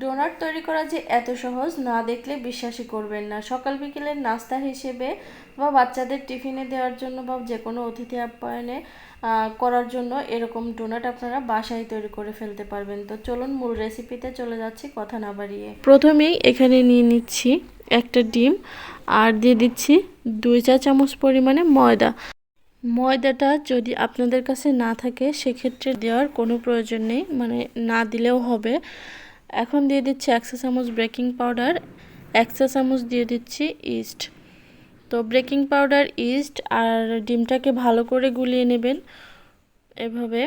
Donut তৈরি করা যে এত সহজ, না দেখলে বিশ্বাসই করবেন না। সকাল বিকেলের নাস্তা হিসেবে বা বাচ্চাদের টিফিনে দেওয়ার জন্য বা যে কোনো অতিথি আপ্যায়নে করার জন্য এরকম ডোনাট আপনারা বাসায় তৈরি করে ফেলতে পারবেন। তো চলুন মূল রেসিপিতে চলে যাচ্ছি, কথা না বাড়িয়ে। প্রথমেই এখানে নিয়ে নিচ্ছি একটা ডিম আর দিয়ে দিচ্ছি দুই চা চামচ পরিমাণে ময়দা। ময়দাটা যদি আপনাদের কাছে না থাকে, সেক্ষেত্রে দেওয়ার কোনো প্রয়োজন নেই। মানে না দিলেও হবে। এখন দিয়ে দিচ্ছি একশো চামচ বেকিং পাউডার একশো চামচ দিয়ে দিচ্ছি ইস্ট। তো বেকিং পাউডার, ইস্ট আর ডিমটাকে ভালো করে গুলিয়ে নেবেন এভাবে।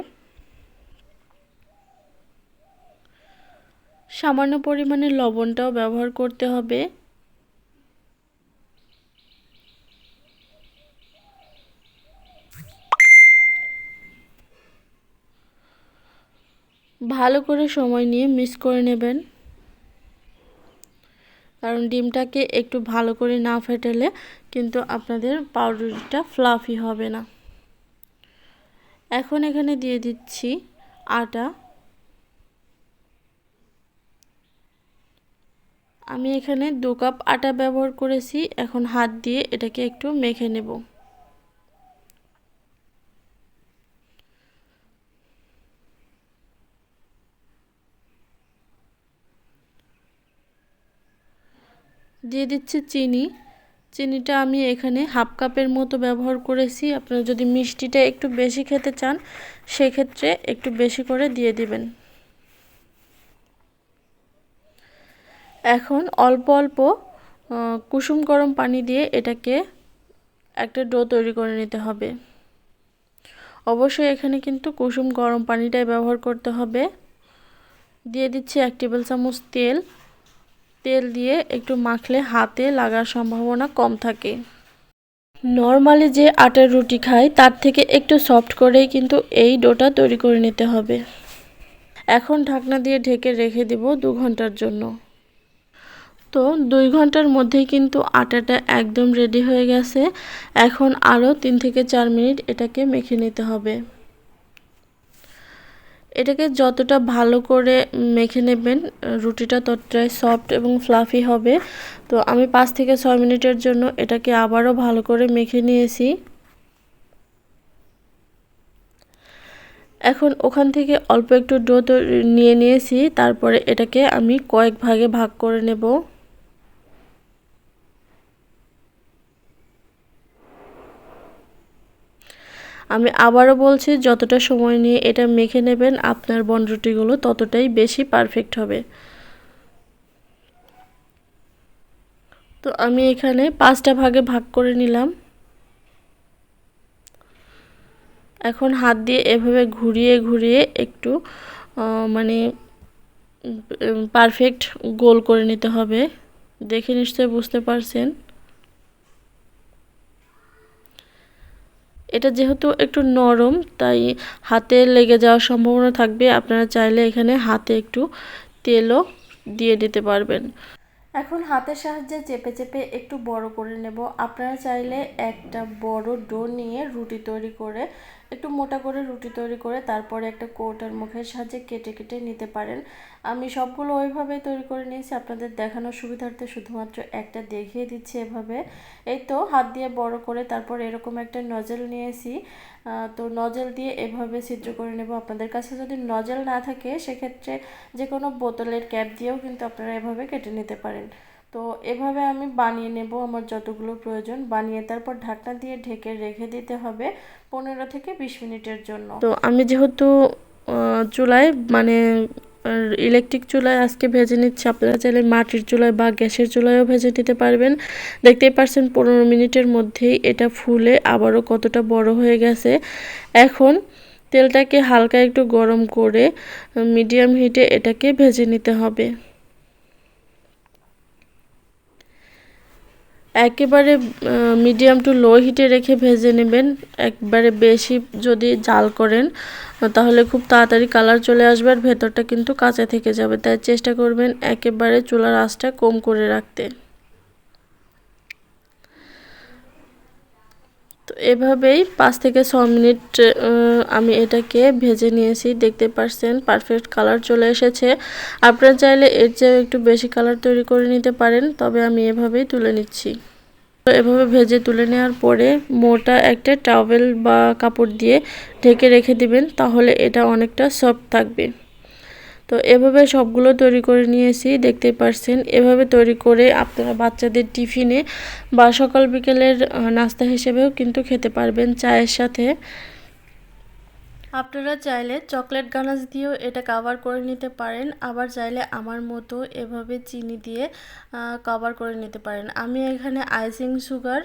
সামান্য পরিমাণে লবণটাও ব্যবহার করতে হবে। ভালো করে সময় নিয়ে মিক্স করে নেবেন। কারণ ডিমটাকে একটু ভালো করে না ফেটালে কিন্তু আপনাদের পাউরুটিটা ফ্লাফি হবে না। এখন এখানে দিয়ে দিচ্ছি আটা। আমি এখানে দু কাপ আটা ব্যবহার করেছি, এখন হাত দিয়ে এটাকে একটু মেখে নেব। দিয়ে দিচ্ছি চিনি। চিনিটা আমি এখানে হাফ কাপের মতো ব্যবহার করেছি। আপনারা যদি মিষ্টিটা একটু বেশি খেতে চান, সেক্ষেত্রে একটু বেশি করে দিয়ে দিবেন। এখন অল্প অল্প কুসুম গরম পানি দিয়ে এটাকে একটা ডো তৈরি করে নিতে হবে। অবশ্যই এখানে কিন্তু কুসুম গরম পানিটাই ব্যবহার করতে হবে। দিয়ে দিচ্ছি এক টেবিল চামচ তেল। তেল দিয়ে একটু মাখলে হাতে লাগার সম্ভাবনা কম থাকে। নর্মালি যে আটার রুটি খাই, তার থেকে একটু সফট করেই কিন্তু এই ডোটা তৈরি করে নিতে হবে। এখন ঢাকনা দিয়ে ঢেকে রেখে দেব দু ঘণ্টার জন্য। তো দুই ঘণ্টার মধ্যেই কিন্তু আটাটা একদম রেডি হয়ে গেছে। এখন আরও তিন থেকে চার মিনিট এটাকে মেখে নিতে হবে। এটাকে যতটা ভালো করে মেখে নেবেন, রুটিটা ততটাই সফট এবং ফ্লাফি হবে। তো আমি পাঁচ থেকে ছয় মিনিটের জন্য এটাকে আবারও ভালো করে মেখে নিয়েছি। এখন ওখান থেকে অল্প একটু ডো নিয়ে নিয়েছি, তারপরে এটাকে আমি কয়েক ভাগে ভাগ করে নেব। আমি আবারও বলছি, যতটা সময় নিয়ে এটা মেখে নেবেন, আপনার বনরুটিগুলো ততটাই বেশি পারফেক্ট হবে। তো আমি এখানে পাঁচটা ভাগে ভাগ করে নিলাম। এখন হাত দিয়ে এভাবে ঘুরিয়ে ঘুরিয়ে একটু মানে পারফেক্ট গোল করে নিতে হবে। দেখে নিশ্চয়ই বুঝতে পারছেন। এটা যেহেতু একটু নরম, তাই হাতে লেগে যাওয়ার সম্ভাবনা থাকবে। আপনারা চাইলে এখানে হাতে একটু তেলও দিয়ে দিতে পারবেন। এখন হাতের সাহায্যে চেপে চেপে একটু বড় করে নেব। আপনারা চাইলে একটা বড় ডো নিয়ে রুটি তৈরি করে একটু মোটা করে রুটি তৈরি করে তারপরে একটা কৌটার মুখের সাহায্যে কেটে কেটে নিতে পারেন। আমি সবগুলো ওইভাবে তৈরি করে নিয়েছি। আপনাদের দেখানোর সুবিধার্থে শুধুমাত্র একটা দেখিয়ে দিচ্ছি এভাবে। এই তো হাত দিয়ে বড় করে তারপর এরকম একটা নজেল নিয়েছি। তো নজেল দিয়ে এভাবে ছিদ্র করে নেব। আপনাদের কাছে যদি নজেল না থাকে, সেক্ষেত্রে যে কোনো বোতলের ক্যাপ দিয়েও কিন্তু আপনারা এভাবে কেটে নিতে পারেন। তো এভাবে আমি বানিয়ে নেব আমার যতগুলো প্রয়োজন। বানিয়ে তারপর ঢাকনা দিয়ে ঢেকে রেখে দিতে হবে পনেরো থেকে বিশ মিনিটের জন্য। তো আমি যেহেতু চুলায় মানে ইলেকট্রিক চুলায় আজকে ভেজে নিচ্ছি, আপনারা চাইলে মাটির চুলায় বা গ্যাসের চুলায়ও ভেজে নিতে পারবেন। দেখতেই পারছেন পনেরো মিনিটের মধ্যেই এটা ফুলে আবারও কতটা বড় হয়ে গেছে। এখন তেলটাকে হালকা একটু গরম করে মিডিয়াম হিটে এটাকে ভেজে নিতে হবে। একেবারে মিডিয়াম টু লো হিটে রেখে ভেজে নেবেন। একবারে বেশি যদি জাল করেন, তাহলে খুব তাড়াতাড়ি কালার চলে আসবে আর ভেতরটা কিন্তু কাঁচা থেকে যাবে। তাই চেষ্টা করবেন একেবারে চুলার আঁচটা কম করে রাখতে। এভাবেই পাঁচ থেকে ছ মিনিট আমি এটাকে ভেজে নিয়েছি। দেখতে পারছেন পারফেক্ট কালার চলে এসেছে। আপনারা চাইলে এর চেয়ে একটু বেশি কালার তৈরি করে নিতে পারেন, তবে আমি এভাবেই তুলে নিচ্ছি। তো এভাবে ভেজে তুলে নেওয়ার পরে মোটা একটা টাওয়েল বা কাপড় দিয়ে ঢেকে রেখে দিবেন, তাহলে এটা অনেকটা সফট থাকবে। তো এভাবে সবগুলো তৈরি করে নিয়েছি দেখতে পারছেন। এভাবে তৈরি করে আপনারা বাচ্চাদের টিফিনে বা সকাল বিকেলের নাস্তা হিসেবেও কিন্তু খেতে পারবেন চায়ের সাথে। আপনারা চাইলে চকলেট গানাশ দিয়েও এটা কাভার করে নিতে পারেন, আবার চাইলে আমার মতো এভাবে চিনি দিয়ে কভার করে নিতে পারেন। আমি এখানে আইসিং সুগার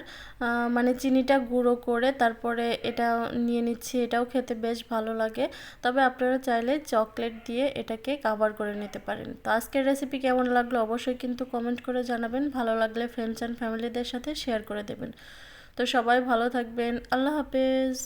মানে চিনিটা গুঁড়ো করে তারপরে এটা নিয়ে নিচ্ছি, এটাও খেতে বেশ ভালো লাগে। তবে আপনারা চাইলে চকলেট দিয়ে এটাকে কাভার করে নিতে পারেন। তো আজকের রেসিপি কেমন লাগল অবশ্যই কিন্তু কমেন্ট করে জানাবেন। ভালো লাগলে ফ্রেন্ডস অ্যান্ড ফ্যামিলিদের সাথে শেয়ার করে দেবেন। তো সবাই ভালো থাকবেন। আল্লাহ হাফেজ।